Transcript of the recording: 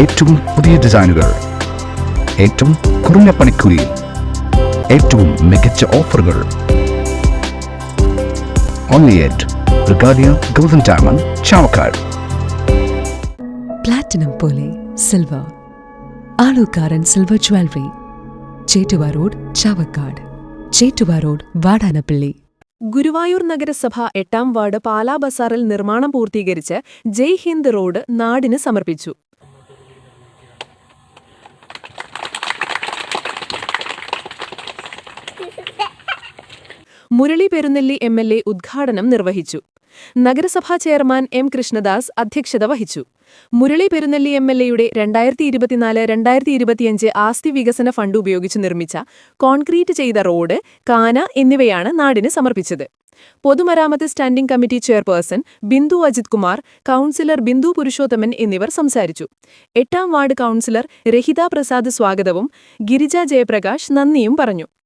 ഏറ്റവും പുതിയ ഡിസൈനുകൾ. ഏറ്റവും കുറഞ്ഞ പണിക്കൂലിയിൽ ഏറ്റവും മികച്ച ഓഫറുകൾ. Only at Regalia golden diamond Chavakkad platinum പോലെ silver Alukkaran silver jewellery Chettuva road Chavakkad Chettuva road Vadanappally Guruvayur നഗരസഭ എട്ടാം വാർഡ് പാലാ ബസാറിൽ നിർമ്മാണം പൂർത്തീകരിച്ച് ജയ് ഹിന്ദ് റോഡ് നാടിന് സമർപ്പിച്ചു. Murali Perunnelli M L A ഉദ്ഘാടനം നിർവഹിച്ചു. നഗരസഭാ ചെയർമാൻ എം കൃഷ്ണദാസ് അധ്യക്ഷത വഹിച്ചു. മുരളി പെരുന്നെല്ലി എം എൽ എയുടെ രണ്ടായിരത്തി ഇരുപത്തിനാല് രണ്ടായിരത്തി ഇരുപത്തിയഞ്ച് ആസ്തി വികസന ഫണ്ട് ഉപയോഗിച്ച് നിർമ്മിച്ച കോൺക്രീറ്റ് ചെയ്ത റോഡ് കാന എന്നിവയാണ് നാടിന് സമർപ്പിച്ചത്. പൊതുമരാമത്ത് standing committee chairperson Bindu Ajith Kumar councillor Bindu Purushothaman എന്നിവർ സംസാരിച്ചു. എട്ടാം വാർഡ് കൌൺസിലർ രഹിതാ പ്രസാദ് സ്വാഗതവും ഗിരിജ ജയപ്രകാശ് നന്ദിയും പറഞ്ഞു.